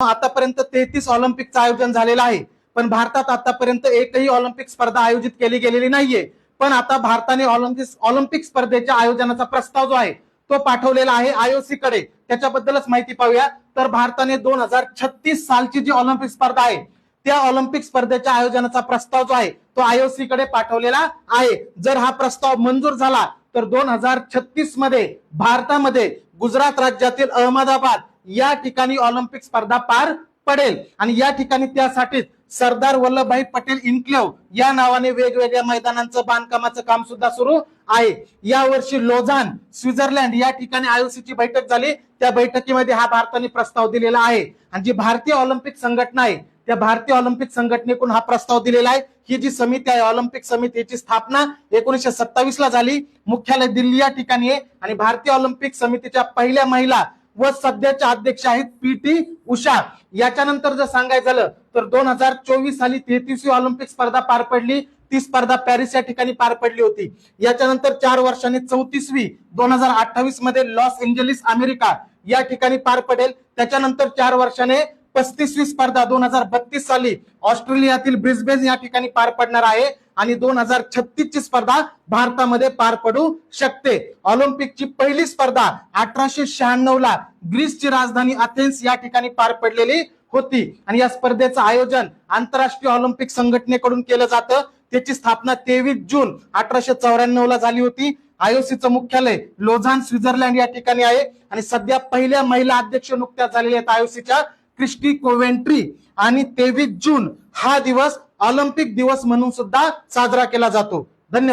आतापर्यंत तेहतीस ऑलिम्पिकचं आयोजन झालेलं आहे. पण भारतात आतापर्यंत एकही ऑलिम्पिक स्पर्धा आयोजित केली गेलेली नाहीये. पण आता भारताने ऑलिम्पिक ऑलिम्पिक स्पर्धेच्या आयोजनाचा प्रस्ताव जो आहे तो पाठवलेला आहे आयओसी कडे त्याच्याबद्दलच माहिती पाहूया. तर भारताने दोन हजार छत्तीस सालची जी ऑलिम्पिक स्पर्धा आहे त्या ऑलिम्पिक स्पर्धेच्या आयोजनाचा प्रस्ताव जो आहे तो आयओसी कडे पाठवलेला आहे. जर हा प्रस्ताव मंजूर झाला तर दोन हजार छत्तीसमध्ये भारतामध्ये गुजरात राज्यातील अहमदाबाद या ठिकाणी ऑलिम्पिक स्पर्धा पार पडेल. आणि या ठिकाणी त्यासाठी सरदार वल्लभभाई पटेल इन्क्लेव या नावाने वेगवेगळ्या मैदानांचं बांधकामाचं काम सुद्धा सुरू आहे. या वर्षी लोझान स्वित्झर्लंड या ठिकाणी आयोसी ची बैठक झाली. त्या बैठकीमध्ये हा भारताने प्रस्ताव दिलेला आहे. आणि जी भारतीय ऑलिम्पिक संघटना आहे त्या भारतीय ऑलिम्पिक संघटनेकडून हा प्रस्ताव दिलेला आहे. ही जी समिती आहे ऑलिम्पिक समितीची स्थापना एकोणीशे सत्तावीस ला झाली. मुख्यालय दिल्ली या ठिकाणी आहे. आणि भारतीय ऑलिम्पिक समितीच्या पहिल्या महिला व सध्याच्या अध्यक्ष आहेत पी टी उषा. याच्यानंतर जर सांगायचं झालं तर दोन हजार चोवीस साली तेहतीसवी ऑलिम्पिक स्पर्धा पार पडली. ती स्पर्धा पॅरिस या ठिकाणी पार पडली होती. याच्यानंतर चार वर्षांनी चौतीसवी दोन हजार अठ्ठावीसमध्ये लॉस एंजलिस अमेरिका या ठिकाणी पार पडेल. त्याच्यानंतर चार वर्षाने पस्तीसवी स्पर्धा दोन हजार बत्तीस साली ऑस्ट्रेलियातील ब्रिस्बेन या ठिकाणी पार पडणार आहे आणि दोन हजार छत्तीस ची स्पर्धा भारतामध्ये पार पडू शकते. ऑलिम्पिकची पहिली स्पर्धा अठराशे शहाण्णव ला ग्रीसची राजधानी अथेन्स या ठिकाणी पार पडलेली होती. आणि या स्पर्धेचं आयोजन आंतरराष्ट्रीय ऑलिम्पिक संघटनेकडून केलं जातं. त्याची स्थापना तेवीस जून अठराशे चौऱ्याण्णव ला झाली होती. आयओसीचं मुख्यालय लोझान स्वित्झर्लंड या ठिकाणी आहे. आणि सध्या पहिल्या महिला अध्यक्ष नुकत्याच झालेल्या आहेत आयओसीच्या क्रिस्टी कोवेंट्री आणि तेवीस जून हा दिवस ऑलिम्पिक दिवस म्हणून सुद्धा साजरा केला जातो. धन्यवाद.